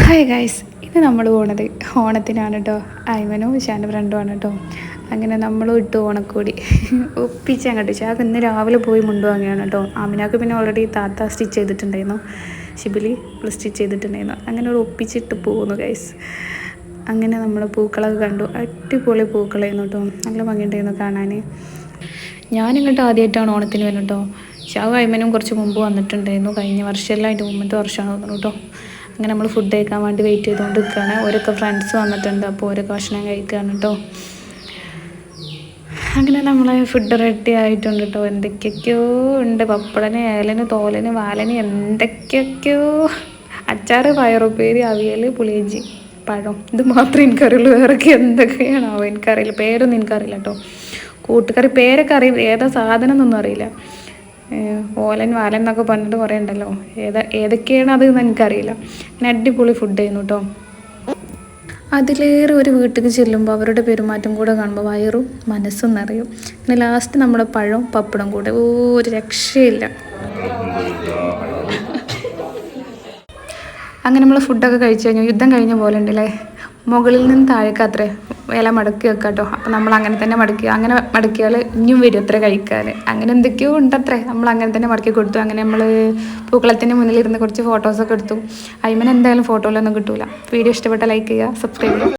Hi guys ഇത് നമ്മൾ പോണത് ഓണത്തിനാണ് കേട്ടോ അയ്മനും വിശാന്റെ ഫ്രണ്ടുമാണ് കേട്ടോ അങ്ങനെ നമ്മളും ഇട്ട് ഓണക്കൂടി. ഒപ്പിച്ച് അങ്ങോട്ട് ചാക്ക് ഇന്ന് രാവിലെ പോയി മുണ്ട് വാങ്ങിയാണ് കേട്ടോ ആമിനാക്ക് പിന്നെ ഓൾറെഡി താത്ത സ്റ്റിച്ച് ചെയ്തിട്ടുണ്ടായിരുന്നു. ഷിബിലി സ്റ്റിച്ച് ചെയ്തിട്ടുണ്ടായിരുന്നു. അങ്ങനെ ഒരു ഒപ്പിച്ചിട്ട് പോകുന്നു ഗൈസ് അങ്ങനെ നമ്മൾ പൂക്കളൊക്കെ കണ്ടു. അടിപൊളി പൂക്കളായിരുന്നു കേട്ടോ നല്ല ഭംഗിയുണ്ടായിരുന്നു കാണാൻ ഞാനിങ്ങോട്ട് ആദ്യമായിട്ടാണ് ഓണത്തിന് വരുന്നത് കേട്ടോ ഷാവ് അയ്മനും കുറച്ച് മുമ്പ് വന്നിട്ടുണ്ടായിരുന്നു. കഴിഞ്ഞ വർഷമല്ല അതിന്റെ മുമ്പത്തെ വർഷമാണ് തോന്നുന്നു കേട്ടോ അങ്ങനെ നമ്മൾ ഫുഡ് കഴിക്കാൻ വേണ്ടി വെയിറ്റ് ചെയ്തുകൊണ്ട് നിൽക്കുകയാണ് ഓരൊക്കെ ഫ്രണ്ട്സ് വന്നിട്ടുണ്ട്. അപ്പോൾ ഓരോ ഭക്ഷണം കഴിക്കുകയാണ് കേട്ടോ അങ്ങനെ നമ്മൾ ഫുഡ് റെഡി ആയിട്ടുണ്ട് കേട്ടോ എന്തൊക്കെയൊക്കെയോ ഉണ്ട്. പപ്പടന് ഏലന് തോലന് വാലന് എന്തൊക്കെയൊക്കെയോ. അച്ചാറ് പയറുപ്പേരി അവിയൽ പുളിയഞ്ചി പഴം. ഇത് മാത്രമേ എനിക്കറിയുള്ളൂ. വേറൊക്കെ എന്തൊക്കെയാണോ എനിക്കറിയില്ല. പേരൊന്നും എനിക്കറിയില്ല കേട്ടോ കൂട്ടുകറി പേരൊക്കെ അറിയില്ല. ഏതാ സാധനം എന്നൊന്നും അറിയില്ല. ഓലൻ വാലൻ എന്നൊക്കെ പറഞ്ഞിട്ട് കുറേ ഉണ്ടല്ലോ. ഏതാ ഏതൊക്കെയാണ് അത് എന്ന് എനിക്കറിയില്ല. അങ്ങനെ അടിപൊളി ഫുഡ് ആയിരുന്നു കേട്ടോ അതിലേറെ ഒരു വീട്ടിലേക്ക് ചെല്ലുമ്പോൾ അവരുടെ പെരുമാറ്റം കൂടെ കാണുമ്പോൾ വയറും മനസ്സും നിറയും. പിന്നെ ലാസ്റ്റ് നമ്മുടെ പഴവും പപ്പടം കൂടെ. ഒരു രക്ഷയില്ല. അങ്ങനെ നമ്മൾ ഫുഡൊക്കെ കഴിച്ചു കഴിഞ്ഞു. യുദ്ധം കഴിഞ്ഞ പോലെ ഉണ്ടല്ലേ? മുകളിൽ നിന്ന് താഴേക്ക് അത്രേ. ഇല മടക്കി വെക്കാം കേട്ടോ നമ്മൾ അങ്ങനെ തന്നെ മടക്കി അങ്ങനെ മടക്കിയാൽ ഇനിയും വരും അത്ര കഴിക്കാൻ അങ്ങനെ എന്തൊക്കെയോ ഉണ്ടത്രേ. നമ്മൾ അങ്ങനെ തന്നെ മടക്കി കൊടുത്തു. അങ്ങനെ നമ്മൾ പൂക്കളത്തിന്റെ മുന്നിലിരുന്ന് കുറച്ച് ഫോട്ടോസൊക്കെ എടുത്തു. അയ്മന് എന്തായാലും ഫോട്ടോയിലൊന്നും കിട്ടൂല. വീഡിയോ ഇഷ്ടപ്പെട്ട ലൈക്ക് ചെയ്യുക സബ്സ്ക്രൈബ് ചെയ്യുക.